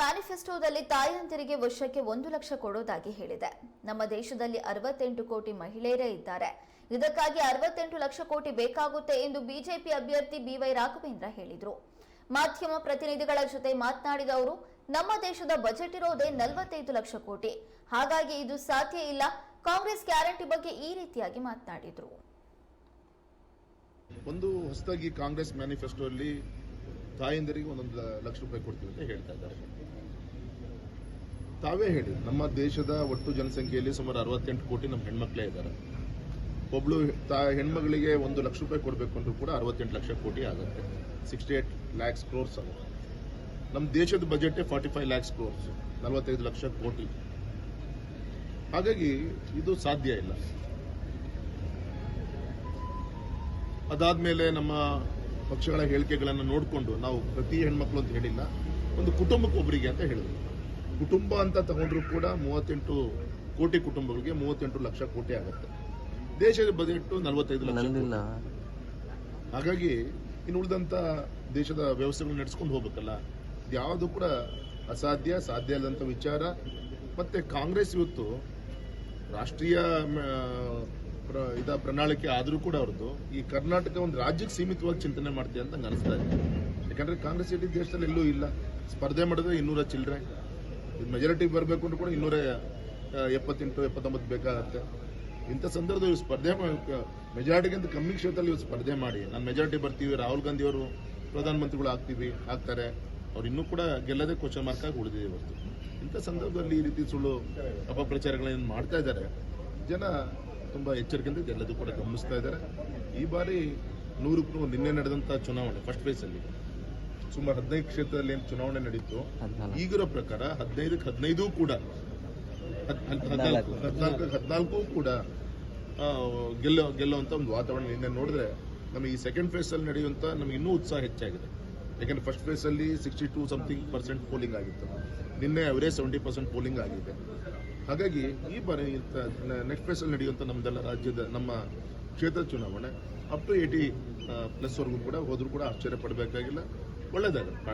ಮ್ಯಾನಿಫೆಸ್ಟೋದಲ್ಲಿ ತಾಯಂದಿರಿಗೆ ವರ್ಷಕ್ಕೆ ಒಂದು ಲಕ್ಷ ಕೊಡೋದಾಗಿ ಹೇಳಿದೆ. ನಮ್ಮ ದೇಶದಲ್ಲಿ ಅರವತ್ತೆಂಟು ಕೋಟಿ ಮಹಿಳೆಯರೇ ಇದ್ದಾರೆ. ಇದಕ್ಕಾಗಿ ಅರವತ್ತೆಂಟು ಲಕ್ಷ ಕೋಟಿ ಬೇಕಾಗುತ್ತೆ ಎಂದು ಬಿಜೆಪಿ ಅಭ್ಯರ್ಥಿ ಬಿವೈ ರಾಘವೇಂದ್ರ ಹೇಳಿದರು. ಮಾಧ್ಯಮ ಪ್ರತಿನಿಧಿಗಳ ಜೊತೆ ಮಾತನಾಡಿದ ಅವರು, ನಮ್ಮ ದೇಶದ ಬಜೆಟ್ ಇರೋದೇ ನಲವತ್ತೈದು ಲಕ್ಷ ಕೋಟಿ. ಹಾಗಾಗಿ ಇದು ಸಾಧ್ಯ ಇಲ್ಲ. ಕಾಂಗ್ರೆಸ್ ಗ್ಯಾರಂಟಿ ಬಗ್ಗೆ ಈ ರೀತಿಯಾಗಿ ಮಾತನಾಡಿದರು. ಒಂದು ಹೊಸದಾಗಿ ಕಾಂಗ್ರೆಸ್ ಮ್ಯಾನಿಫೆಸ್ಟೋ ಅಲ್ಲಿ ತಾಯಂದಿರಿಗೆ ಒಂದೊಂದು ಲಕ್ಷ ರೂಪಾಯಿ ಕೊಡ್ತೀವಿ ಅಂತ ಹೇಳ್ತಾ ಇದ್ದಾರೆ. ತಾವೇ ಹೇಳಿ, ನಮ್ಮ ದೇಶದ ಒಟ್ಟು ಜನಸಂಖ್ಯೆಯಲ್ಲಿ ಸುಮಾರು ಅರವತ್ತೆಂಟು ಕೋಟಿ ನಮ್ಮ ಹೆಣ್ಮಕ್ಳೇ ಇದ್ದಾರೆ. ಒಬ್ಳು ತಾ, ಹೆಣ್ಮಗಳಿಗೆ ಒಂದು ಲಕ್ಷ ರೂಪಾಯಿ ಕೊಡಬೇಕು ಅಂದ್ರೂ ಕೂಡ ಅರವತ್ತೆಂಟು ಲಕ್ಷ ಕೋಟಿ ಆಗುತ್ತೆ. ಸಿಕ್ಸ್ಟಿ ಏಟ್ ಲ್ಯಾಕ್ಸ್ ಕ್ರೋರ್ಸ್ ಆಗುತ್ತೆ ನಮ್ಮ ದೇಶದ budget forty five lakhs crores ನಲವತ್ತೈದು ಲಕ್ಷ ಕೋಟಿ. ಹಾಗಾಗಿ ಇದು ಸಾಧ್ಯ ಇಲ್ಲ. ಅದಾದ್ಮೇಲೆ ನಮ್ಮ ಪಕ್ಷಗಳ ಹೇಳಿಕೆಗಳನ್ನು ನೋಡಿಕೊಂಡು ನಾವು ಪ್ರತಿ ಹೆಣ್ಮಕ್ಳು ಅಂತ ಹೇಳಿಲ್ಲ ಒಂದು ಕುಟುಂಬಕ್ಕೊಬ್ಬರಿಗೆ ಅಂತ ಹೇಳಿದ್ವಿ ಕುಟುಂಬ ಅಂತ ತಗೊಂಡ್ರು ಕೂಡ ಮೂವತ್ತೆಂಟು ಕೋಟಿ ಕುಟುಂಬಗಳಿಗೆ ಮೂವತ್ತೆಂಟು ಲಕ್ಷ ಕೋಟಿ ಆಗುತ್ತೆ. ದೇಶದ ಬಜೆಟ್ ನಲವತ್ತೈದು ಲಕ್ಷ. ಹಾಗಾಗಿ ಇನ್ನು ಉಳಿದಂತ ದೇಶದ ವ್ಯವಸ್ಥೆಗಳನ್ನ ನಡೆಸ್ಕೊಂಡು ಹೋಗ್ಬೇಕಲ್ಲ ಯಾವುದು ಕೂಡ ಅಸಾಧ್ಯ ಸಾಧ್ಯ ಇಲ್ಲದಂತ ವಿಚಾರ. ಮತ್ತೆ ಕಾಂಗ್ರೆಸ್ ಇವತ್ತು ರಾಷ್ಟ್ರೀಯ ಇದ ಪ್ರಣಾಳಿಕೆ ಆದರೂ ಕೂಡ ಅವ್ರದ್ದು. ಈ ಕರ್ನಾಟಕ ಒಂದು ರಾಜ್ಯಕ್ಕೆ ಸೀಮಿತವಾಗಿ ಚಿಂತನೆ ಮಾಡ್ತೀವಿ ಅಂತ ಅನಿಸ್ತಾ ಇದೆ. ಯಾಕಂದ್ರೆ ಕಾಂಗ್ರೆಸ್ ಇಡೀ ದೇಶದಲ್ಲಿ ಎಲ್ಲೂ ಇಲ್ಲ. ಸ್ಪರ್ಧೆ ಮಾಡಿದ್ರೆ ಇನ್ನೂರ ಚಿಲ್ಲರೆ ಮೆಜಾರಿಟಿ ಬರಬೇಕು ಅಂದ್ರೂ ಕೂಡ ಇನ್ನೂರ ಎಪ್ಪತ್ತೆಂಟು, ಎಪ್ಪತ್ತೊಂಬತ್ತು ಬೇಕಾಗತ್ತೆ. ಇಂಥ ಸಂದರ್ಭದಲ್ಲಿ ಇವ್ರು ಸ್ಪರ್ಧೆ ಮೆಜಾರಿಟಿಗಿಂತ ಕಮ್ಮಿ ಕ್ಷೇತ್ರದಲ್ಲಿ ಇವ್ರು ಸ್ಪರ್ಧೆ ಮಾಡಿ. ನಾನು ಮೆಜಾರಿಟಿ ಬರ್ತೀವಿ, ರಾಹುಲ್ ಗಾಂಧಿ ಅವರು ಪ್ರಧಾನಮಂತ್ರಿಗಳು ಆಗ್ತೀವಿ, ಆಗ್ತಾರೆ. ಅವ್ರು ಇನ್ನೂ ಕೂಡ ಗೆಲ್ಲದೆ ಕ್ವಶನ್ ಮಾರ್ಕ್ ಆಗಿ ಉಳಿದಿದೆ ಇವತ್ತು. ಇಂಥ ಸಂದರ್ಭದಲ್ಲಿ ಈ ರೀತಿ ಸುಳ್ಳು ಅಪಪ್ರಚಾರಗಳನ್ನು ಮಾಡ್ತಾ ಇದ್ದಾರೆ. ಜನ ತುಂಬಾ ಎಚ್ಚರಿಕೆಯಿಂದ ಎಲ್ಲದೂ ಕೂಡ ಗಮನಿಸ್ತಾ ಇದ್ದಾರೆ. ಈ ಬಾರಿ ನೂರಕ್ಕೂ ನೂರು ನಿನ್ನೆ ನಡೆದಂಥ ಚುನಾವಣೆ ಫಸ್ಟ್ ಫೇಸಲ್ಲಿ ಅಲ್ಲಿ. ಸುಮಾರು ಹದಿನೈದು ಕ್ಷೇತ್ರದಲ್ಲಿ ಏನು ಚುನಾವಣೆ ನಡೀತು ಈಗಿರೋ ಪ್ರಕಾರ ಹದಿನೈದಕ್ಕೆ ಹದಿನೈದು ಕೂಡ ಹದ್- ಹದ್- ಹದ್ನಾಲ್ಕು ಹದಿನಾಲ್ಕು. ಹದಿನಾಲ್ಕು ಕೂಡ ಗೆಲ್ಲೋ ಗೆಲ್ಲುವಂತ ಒಂದು ವಾತಾವರಣ ನಿನ್ನೆ ನೋಡಿದ್ರೆ ನಮಗೆ ಈ ಸೆಕೆಂಡ್ ಫೇಸ್ ಅಲ್ಲಿ ನಡೆಯುವಂತ ನಮಗೆ ಇನ್ನೂ ಉತ್ಸಾಹ ಹೆಚ್ಚಾಗಿದೆ. ಯಾಕಂದ್ರೆ ಫಸ್ಟ್ ಫೇಸ್ ಅಲ್ಲಿ sixty two something percent polling ಆಗಿತ್ತು. ನಿನ್ನೆ ಅವರೇ ಸೆವೆಂಟಿ ಪರ್ಸೆಂಟ್ ಪೋಲಿಂಗ್ ಆಗಿದೆ. ಹಾಗಾಗಿ ಈ ಬಾರಿ ನೆಕ್ಸ್ಟ್ ಫೇಸ್ ಅಲ್ಲಿ ನಮ್ಮದೆಲ್ಲ ನಮ್ದೆಲ್ಲ ರಾಜ್ಯದ ನಮ್ಮ ಕ್ಷೇತ್ರ ಚುನಾವಣೆ ಅಪ್ ಟು ಏಯ್ಟಿ ಪ್ಲಸ್ ವರೆಗೂ ಕೂಡ ಹೋದರೂ ಕೂಡ ಆಶ್ಚರ್ಯ ಪಡಬೇಕಾಗಿಲ್ಲ. ಒಳ್ಳೇದಾಗುತ್ತೆ